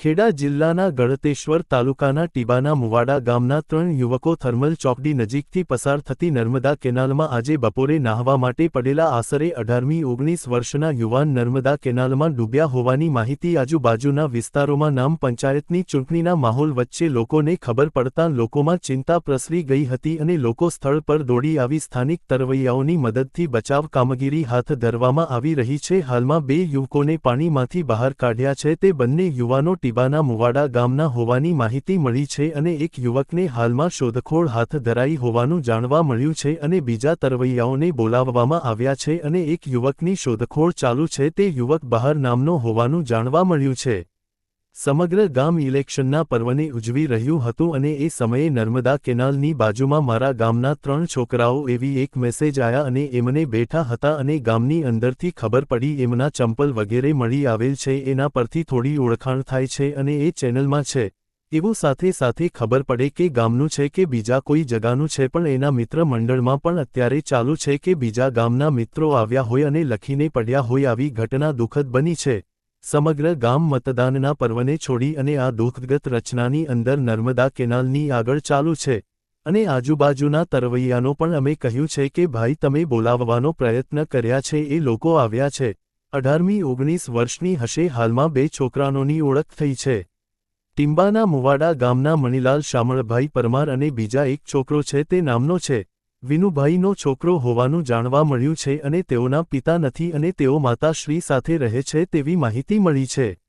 ખેડા જિલ્લાના ગળતેશ્વર તાલુકાના ટીબાના મુવાડા ગામના ત્રણ યુવકો થર્મલ ચોકડી નજીકથી પસાર થતી નર્મદા કેનાલમાં આજે બપોરે નાહવા માટે પડેલા આશરે અઢારમી ઓગણીસ વર્ષના યુવાન નર્મદા કેનાલમાં ડૂબ્યા હોવાની માહિતી આજુબાજુના વિસ્તારોમાં નામ પંચાયતની ચૂંટણીના માહોલ વચ્ચે લોકોને ખબર પડતાં લોકોમાં ચિંતા પ્રસરી ગઈ હતી અને લોકો સ્થળ પર દોડી આવી સ્થાનિક તરવૈયાઓની મદદથી બચાવ કામગીરી હાથ ધરવામાં આવી રહી છે. હાલમાં બે યુવકોને પાણીમાંથી બહાર કાઢ્યા છે. તે બંને યુવાનો ટીબાના મુવાડા ગામના હોવાની માહિતી મળી છે અને એક યુવકને હાલમાં શોધખોળ હાથ ધરાઈ હોવાનું જાણવા મળ્યું છે અને બીજા તરવૈયાઓને બોલાવવામાં આવ્યા છે અને એક યુવકની શોધખોળ ચાલુ છે તે યુવક બહાર નામનો હોવાનું જાણવા મળ્યું છે. સમગ્ર ગામ ઇલેક્શનના પર્વને ઉજવી રહ્યું હતું અને એ સમયે નર્મદા કેનાલની બાજુમાં મારા ગામના ત્રણ છોકરાઓ એવી એક મેસેજ આયા અને એમને બેઠા હતા અને ગામની અંદરથી ખબર પડી એમના ચંપલ વગેરે મળી આવેલ છે, એના પરથી થોડી ઓળખાણ થાય છે અને એ ચેનલમાં છે. એવું સાથે સાથે ખબર પડે કે ગામનું છે કે બીજા કોઈ જગાનું છે પણ એના મિત્ર મંડળમાં પણ અત્યારે ચાલુ છે કે બીજા ગામના મિત્રો આવ્યા હોય અને લખીને પડ્યા હોય આવી ઘટના દુઃખદ બની છે. સમગ્ર ગામ મતદાનના પર્વને છોડી અને આ દુઃખગત રચનાની અંદર નર્મદા કેનાલની આગળ ચાલુ છે. અને આજુબાજુના તરવૈયાનો પણ અમે કહ્યું છે કે, ભાઈ, તમે બોલાવવાનો પ્રયત્ન કર્યા છે, એ લોકો આવ્યા છે. અઢારમી ઓગણીસ વર્ષની હશે, હાલમાં બે છોકરાનોની ઓળખ થઈ છે. ટિંબાના મુવાડા ગામના મણિલાલ શામળભાઈ પરમાર અને બીજા એક છોકરો છે, તે નામનો છે. વિનુભાઈનો છોકરો હોવાનું જાણવા મળ્યું છે અને તેઓના પિતા નથી અને તેઓ માતાશ્રી સાથે રહે છે તેવી માહિતી મળી છે.